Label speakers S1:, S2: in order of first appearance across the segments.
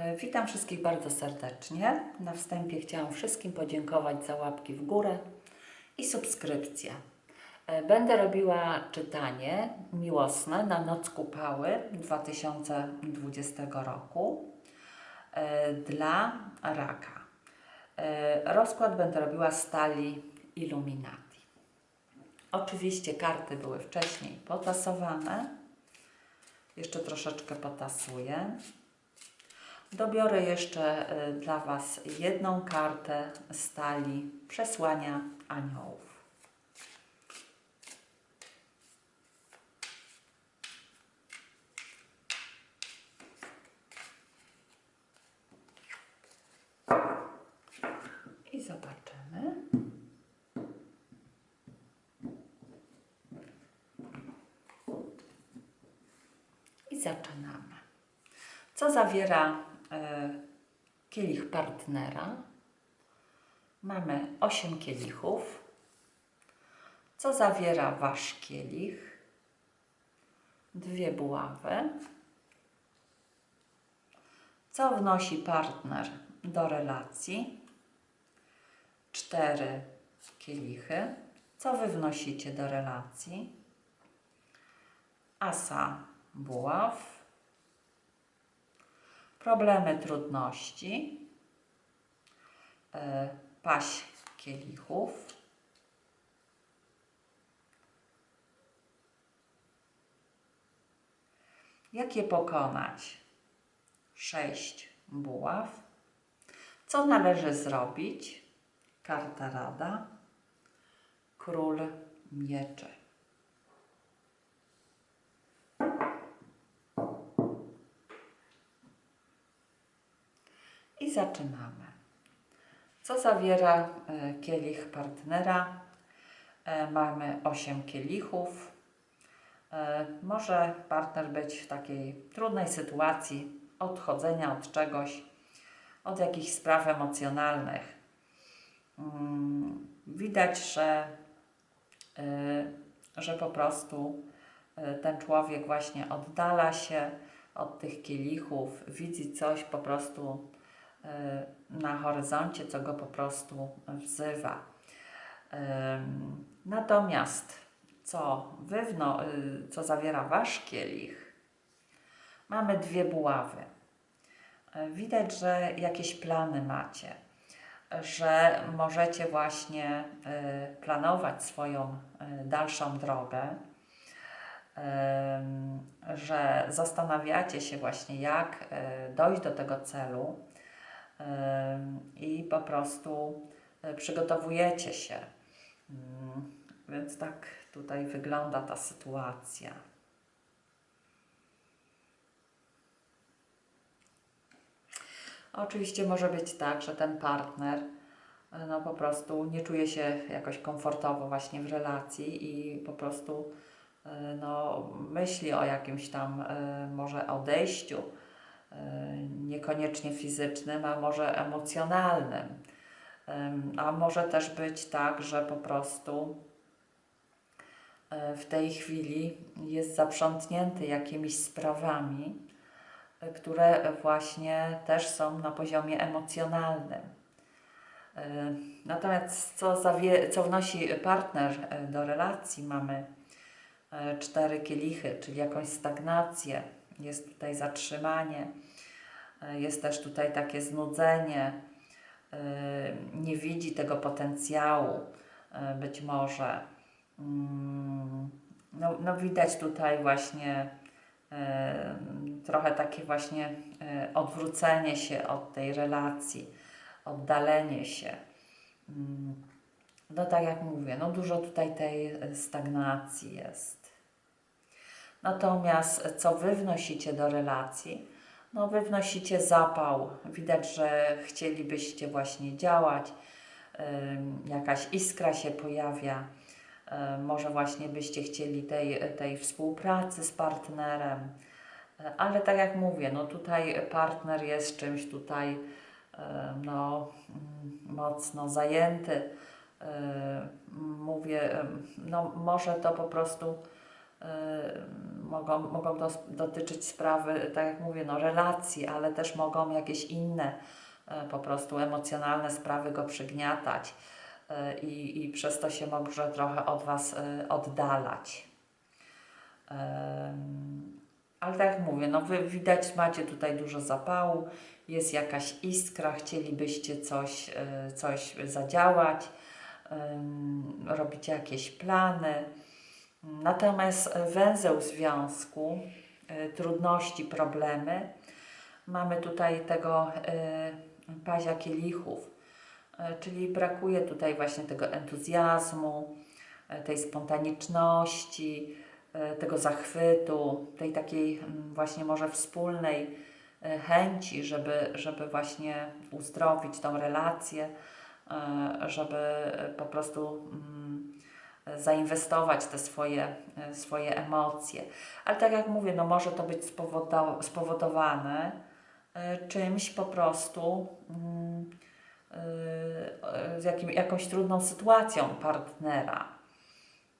S1: E, Witam wszystkich bardzo serdecznie. Na wstępie chciałam wszystkim podziękować za łapki w górę i subskrypcję. E, Będę robiła czytanie miłosne na Noc Kupały 2020 roku e, dla raka. Rozkład będę robiła z talii Illuminati. Oczywiście karty były wcześniej potasowane. Jeszcze troszeczkę potasuję. Dobiorę jeszcze y, dla Was jedną kartę stali przesłania aniołów. I zobaczymy. I zaczynamy. Co zawiera kielich partnera? Mamy 8 kielichów. Co zawiera wasz kielich? Dwie buławy. Co wnosi partner do relacji? Cztery kielichy. Co wy wnosicie do relacji? Asa buław problemy, trudności, e, paść kielichów, jak je pokonać? Sześć buław. Co należy zrobić? Karta rada, król mieczy. I zaczynamy. Co zawiera e, kielich partnera? E, Mamy 8 kielichów. E, Może partner być w takiej trudnej sytuacji odchodzenia od czegoś, od jakichś spraw emocjonalnych. Mm, Widać, że, że po prostu ten człowiek właśnie oddala się od tych kielichów, widzi coś po prostu na horyzoncie, co go po prostu wzywa. Natomiast co, wywno, y, co zawiera wasz kielich, mamy dwie buławy. E, Widać, że jakieś plany macie, że możecie właśnie planować swoją dalszą drogę, że zastanawiacie się właśnie, jak dojść do tego celu i po prostu e, przygotowujecie się. Mm, Więc tak tutaj wygląda ta sytuacja. Oczywiście może być tak, że ten partner e, no po prostu nie czuje się jakoś komfortowo właśnie w relacji i po prostu e, no, myśli o jakimś tam może odejściu, niekoniecznie fizycznym, a może emocjonalnym. Em, A może też być tak, że po prostu e, w tej chwili jest zaprzątnięty jakimiś sprawami, e, które właśnie też są na poziomie emocjonalnym. E, Natomiast co, zawie, co wnosi partner e, do relacji? Mamy e, cztery kielichy, czyli jakąś stagnację, jest tutaj zatrzymanie, e, jest też tutaj takie znudzenie, e, nie widzi tego potencjału e, być może. Mm, No, no widać tutaj właśnie trochę takie właśnie odwrócenie się od tej relacji, oddalenie się. Mm, No tak jak mówię, no dużo tutaj tej stagnacji jest. Natomiast co wy wnosicie do relacji? No wy wnosicie zapał. Widać, że chcielibyście właśnie działać. Jakaś iskra się pojawia. Może właśnie byście chcieli tej, tej współpracy z partnerem. Ale tak jak mówię, no tutaj partner jest czymś tutaj no, mocno zajęty. Mówię, no może to po prostu mogą, mogą dos- dotyczyć sprawy, tak jak mówię, no, relacji, ale też mogą jakieś inne e, po prostu emocjonalne sprawy go przygniatać e, i, i przez to się może trochę od Was oddalać. Ale tak jak mówię, no wy widać, macie tutaj dużo zapału, jest jakaś iskra, chcielibyście coś, coś zadziałać, robicie jakieś plany. Natomiast węzeł związku, e, trudności, problemy, mamy tutaj tego e, pazia kielichów, e, czyli brakuje tutaj właśnie tego entuzjazmu, tej spontaniczności, tego zachwytu, tej takiej właśnie może wspólnej chęci, żeby, żeby właśnie uzdrowić tą relację, żeby po prostu zainwestować te swoje, e, swoje emocje. Ale tak jak mówię, no może to być spowodo- spowodowane e, czymś po prostu mm, e, z jakim, jakąś trudną sytuacją partnera.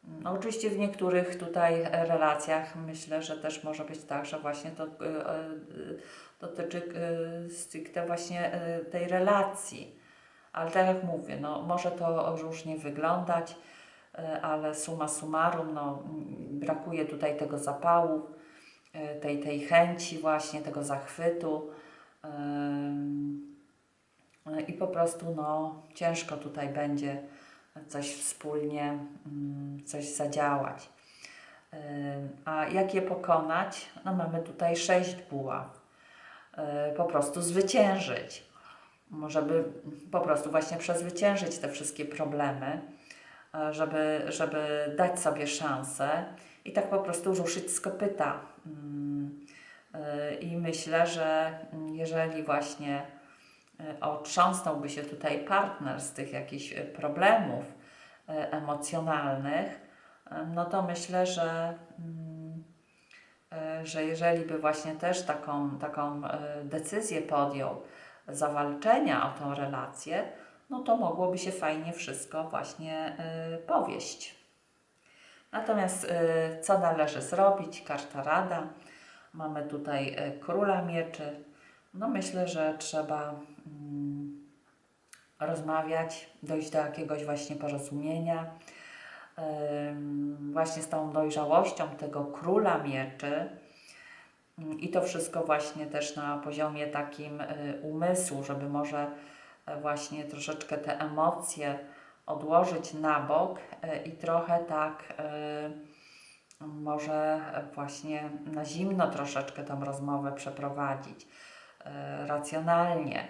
S1: No, oczywiście w niektórych tutaj relacjach myślę, że też może być tak, że właśnie to dotyczy stricte właśnie tej relacji. Ale tak jak mówię, no, może to różnie wyglądać, ale summa summarum, no, brakuje tutaj tego zapału, e, tej, tej chęci właśnie, tego zachwytu. e, I po prostu no, ciężko tutaj będzie coś wspólnie, mm, coś zadziałać. A jak je pokonać? No mamy tutaj sześć buław. Po prostu zwyciężyć. Żeby po prostu właśnie przezwyciężyć te wszystkie problemy, żeby, żeby dać sobie szansę i tak po prostu ruszyć z kopyta. Ym, y, I myślę, że mm, jeżeli właśnie y, otrząsnąłby się tutaj partner z tych jakichś problemów emocjonalnych, no to myślę, że, mm, że jeżeli by właśnie też taką, taką decyzję podjął zawalczenia o tą relację, no to mogłoby się fajnie wszystko właśnie y, powieść. Natomiast y, co należy zrobić? Karta rada. Mamy tutaj y, króla mieczy. No myślę, że trzeba mm, rozmawiać, dojść do jakiegoś właśnie porozumienia. Właśnie z tą dojrzałością tego króla mieczy. I to wszystko właśnie też na poziomie takim y, umysłu, żeby może właśnie troszeczkę te emocje odłożyć na bok y, i trochę tak y, może właśnie na zimno troszeczkę tą rozmowę przeprowadzić, y, racjonalnie.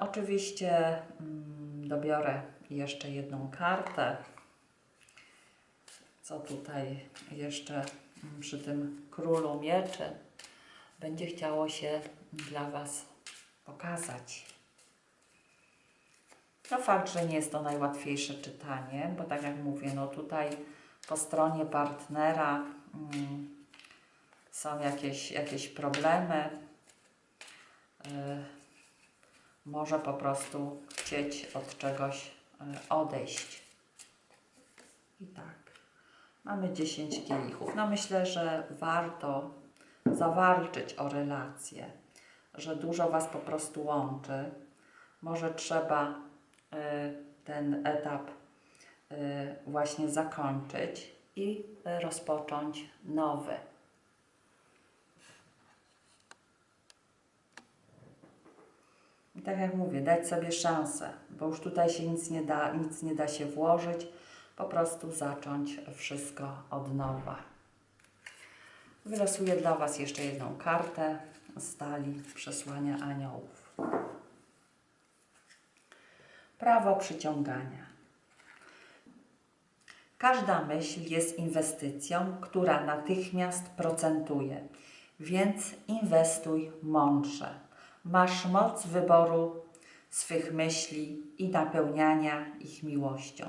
S1: Oczywiście mm, dobiorę jeszcze jedną kartę. Co tutaj jeszcze mm, przy tym królu mieczy będzie chciało się dla Was pokazać. No fakt, że nie jest to najłatwiejsze czytanie, bo tak jak mówię, no tutaj po stronie partnera mm, są jakieś, jakieś problemy. Y, może po prostu chcieć od czegoś y, odejść. I tak. Mamy 10 kielichów. No myślę, że warto zawalczyć o relacje, że dużo Was po prostu łączy. Może trzeba ten etap y, właśnie zakończyć i y, rozpocząć nowy. I tak jak mówię, dać sobie szansę, bo już tutaj się nic nie da, nic nie da się włożyć, po prostu zacząć wszystko od nowa. Wylosuję dla Was jeszcze jedną kartę z talii przesłania aniołów. Prawo przyciągania. Każda myśl jest inwestycją, która natychmiast procentuje, więc inwestuj mądrze. Masz moc wyboru swych myśli i napełniania ich miłością,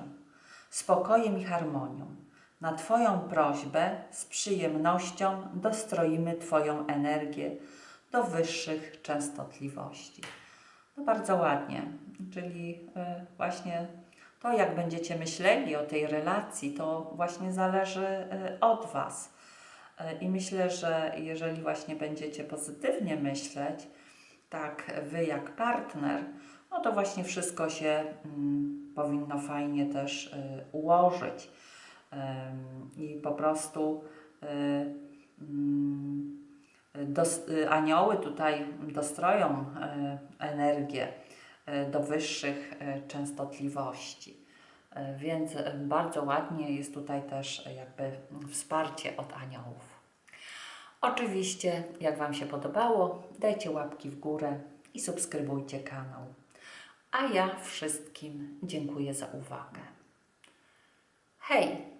S1: spokojem i harmonią. Na Twoją prośbę z przyjemnością dostroimy Twoją energię do wyższych częstotliwości. No bardzo ładnie, czyli y, właśnie to, jak będziecie myśleli o tej relacji, to właśnie zależy y, od Was. E, I myślę, że jeżeli właśnie będziecie pozytywnie myśleć, tak wy jak partner, no to właśnie wszystko się mm, powinno fajnie też y, ułożyć. I po prostu y, mm, dos, anioły tutaj dostroją y, energię y, do wyższych y, częstotliwości. Więc bardzo ładnie jest tutaj też jakby wsparcie od aniołów. Oczywiście, jak Wam się podobało, dajcie łapki w górę i subskrybujcie kanał. A ja wszystkim dziękuję za uwagę. Hej!